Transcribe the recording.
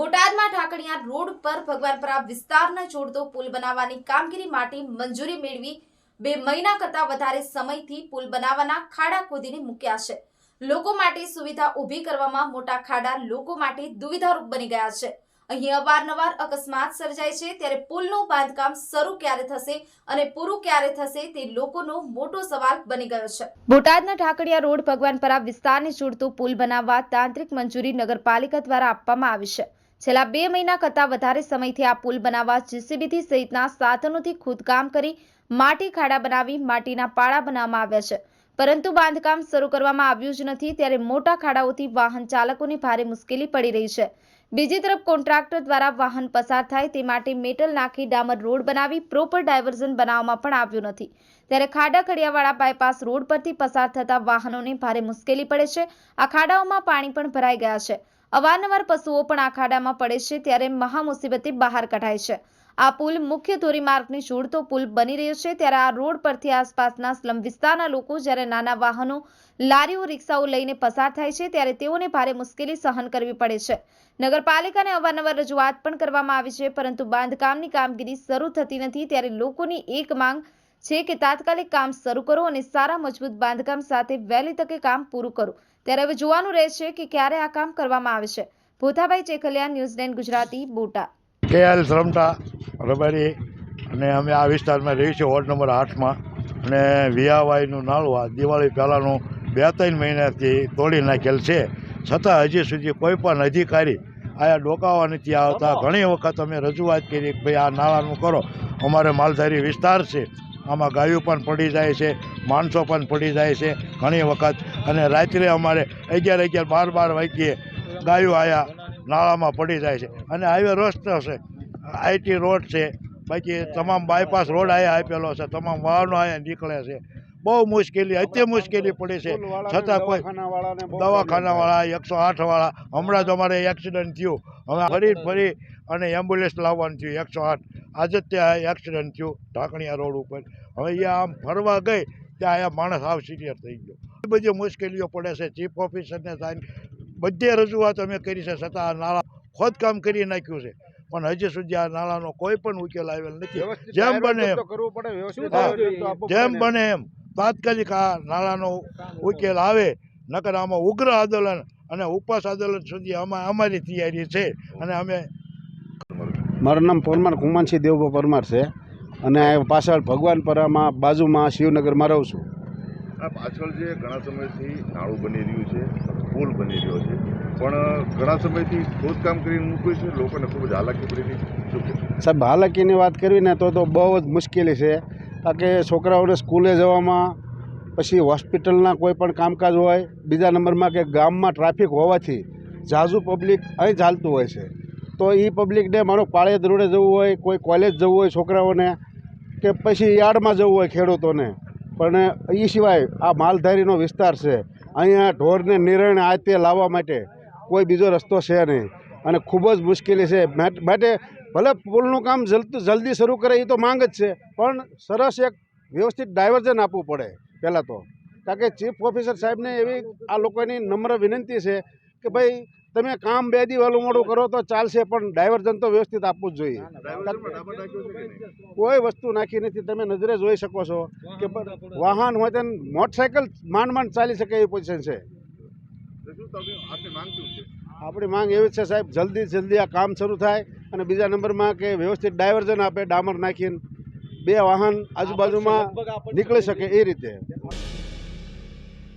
બોટાદમાં ઠાકડિયા રોડ પર ભગવાનપરા વિસ્તારને જોડતો પુલ બનાવવાની કામગીરી માટે મંજૂરી મેળવી બે મહિના કરતા વધારે સમયથી પુલ બનાવવાના ખાડા ખોદીને મૂક્યા છે. લોકો માટે સુવિધા ઊભી કરવામાં મોટા ખાડા લોકો માટે દુવિધારૂપ બની ગયા છે. અહીં અવારનવાર અકસ્માત સર્જાય છે ત્યારે પુલનું બાંધકામ શરૂ ક્યારે થશે અને પૂરું ક્યારે થશે તે લોકોનો મોટો સવાલ બની ગયો છે. બોટાદના ઢાકડિયા રોડ ભગવાનપરા વિસ્તારને જોડતો પુલ બનાવવા તાંત્રિક મંજૂરી નગરપાલિકા દ્વારા આપવામાં આવી છે. છેલ્લા બે મહિના કરતાં વધારે સમયથી આ પુલ બનાવવા જીસીબીથી સહિતના સાધનોથી ખોદકામ કરી માટી ખાડા બનાવી માટીના પાળા બનાવવામાં આવ્યા છે. પરંતુ બાંધકામ શરૂ કરવામાં આવ્યું જ નથી, ત્યારે મોટા ખાડાઓથી વાહન ચાલકોને ભારે મુશ્કેલી પડી રહી છે. બીજી તરફ કોન્ટ્રાક્ટર દ્વારા વાહન પસાર થાય તે માટે મેટલ નાખી ડામર રોડ બનાવી પ્રોપર ડાયવર્ઝન બનાવવામાં પણ આવ્યું નથી. ત્યારે ખાડા ખડિયાવાળા બાયપાસ રોડ પરથી પસાર થતા વાહનોને ભારે મુશ્કેલી પડે છે. આ ખાડાઓમાં પાણી પણ ભરાઈ ગયા છે. અવારનવાર પશુઓ પણ આ ખાડામાં પડે છે ત્યારે મહા મુસીબતે બહાર કઢાય છે. આ પુલ મુખ્ય ધોરીમાર્ગની જોડતો પુલ બની રહ્યો છે ત્યારે આ રોડ પરથી આસપાસના સ્લમ વિસ્તારના લોકો જ્યારે નાના વાહનો, લારીઓ, રિક્ષાઓ લઈને પસાર થાય છે ત્યારે તેઓને ભારે મુશ્કેલી સહન કરવી પડે છે. નગરપાલિકાને અવારનવાર રજૂઆત પણ કરવામાં આવી છે પરંતુ બાંધકામની કામગીરી શરૂ થતી નથી ત્યારે લોકોની એક માંગ છે કે તાત્કાલિક કામ શરૂ કરો અને સારા મજબૂત બાંધકામ સાથે વહેલી તકે કામ પૂરું કરો. ત્યારે હવે જોવાનું રહેશે કે ક્યારે આ કામ કરવામાં આવે છે. ભૂતાભાઈ ચેખલિયા ન્યૂઝલેન્ડ ગુજરાતી બોટા કે એલ શ્રમતા રબારી અને અમે આ વિસ્તારમાં રહીએ છીએ વોર્ડ નંબર આઠમાં. અને વિયાવાઈનું નાળું આ દિવાળી પહેલાંનું બે ત્રણ મહિનાથી તોડી નાખેલ છે. છતાં હજી સુધી કોઈ પણ અધિકારી આયા ડોકાવા નથી આવતા. ઘણી વખત અમે રજૂઆત કરી કે ભાઈ આ નાળાનું કરો. અમારે માલધારી વિસ્તાર છે. આમાં ગાયો પણ પડી જાય છે માણસો પણ પડી જાય છે ઘણી વખત. અને રાત્રે અમારે અગિયાર અગિયાર બાર બાર વાગ્યે ગાયો આયા નાળામાં પડી જાય છે. અને હાઈવે રસ્તો છે આઈટી રોડ છે બાકી તમામ બાયપાસ રોડ આયા આપેલો છે તમામ વાહનો અહીંયા નીકળે છે. બહુ મુશ્કેલી અત્ય મુશ્કેલી પડી છે. છતાં કોઈ દવાખાનાવાળા એકસો આઠવાળા હમણાં જ અમારે એક્સિડન્ટ થયું. હવે ફરી ફરી અને એમ્બ્યુલન્સ લાવવાનું થયું એકસો આઠ. આજે ત્યાં એક્સિડન્ટ થયું ઢાંકણિયા રોડ ઉપર. હવે એ આમ ફરવા ગઈ ત્યાં અહીંયા માણસ હાવ સિરિયસ થઈ ગયો. બધી મુશ્કેલીઓ પડે છે. ચીફ ઓફિસરને થાય બધે રજૂઆત અમે કરી છે. છતાં આ નાળા ખોદકામ કરી નાખ્યું છે. પણ હજી સુધી આ નાળાનો કોઈ પણ ઉકેલ આવેલ નથી. જેમ બને એમ. જેમ બને એમ. તાત્કાલિક આ નાળાનો ઉકેલ આવે નકર આમાં ઉગ્ર આંદોલન અને ઉપવાસ આંદોલન સુધી અમા અમારી તૈયારી છે. અને અમે મારું નામ પરમાર કુમાનસિંહ દેવભા પરમાર છે અને પાછળ ભગવાનપરામાં બાજુમાં શિવનગરમાં રહું છું. આ પાછળ જે ઘણા સમયથી નાળું બની રહ્યું છે પુલ બની રહ્યો છે પણ ઘણા સમયથી ખોદકામ કરીને મૂક્યું છે લોકોને ખૂબ જ હાલાકી પડી રહી છે. સાહેબ હાલાકીની વાત કરવી ને તો તો બહુ જ મુશ્કેલી છે. કારણ કે છોકરાઓને સ્કૂલે જવામાં પછી હોસ્પિટલના કોઈ પણ કામકાજ હોય બીજા નંબરમાં કે ગામમાં ટ્રાફિક હોવાથી ઝાઝુ પબ્લિક અહીં ચાલતું હોય છે. તો એ પબ્લિકને માનો પાળે રોડે જવું હોય, કોઈ કોલેજ જવું હોય છોકરાઓને, કે પછી યાર્ડમાં જવું હોય ખેડૂતોને. પણ એ સિવાય આ માલધારીનો વિસ્તાર છે. અહીંયા ઢોરને નિર્ણય આ તે લાવવા માટે કોઈ બીજો રસ્તો છે નહીં. અને ખૂબ જ મુશ્કેલી છે. માટે ભલે પુલનું કામ જલ્દી શરૂ કરે એ તો માંગ જ છે. પણ સરસ એક વ્યવસ્થિત ડાયવર્ઝન આપવું પડે પહેલાં તો. કારણ કે ચીફ ઓફિસર સાહેબને એવી આ લોકોની નમ્ર વિનંતી છે કે ભાઈ તમે કામ બે દી વહેલું મોડું કરો તો ચાલશે પણ ડાયવર્ઝન તો વ્યવસ્થિત આપવું જ જોઈએ? કોઈ વસ્તુ નાખી નથી તમે નજરે જોઈ શકો છો કે વાહન હોય તો મોટરસાયકલ માંડ માંડ ચાલી શકે એવી પોઝિશન છે. આપણી માંગ એવી છે સાહેબ જલ્દી જલ્દી આ કામ શરૂ થાય અને બીજા નંબરમાં કે વ્યવસ્થિત ડાયવર્ઝન આપે ડામર નાખીને બે વાહન આજુબાજુમાં નીકળી શકે એ રીતે.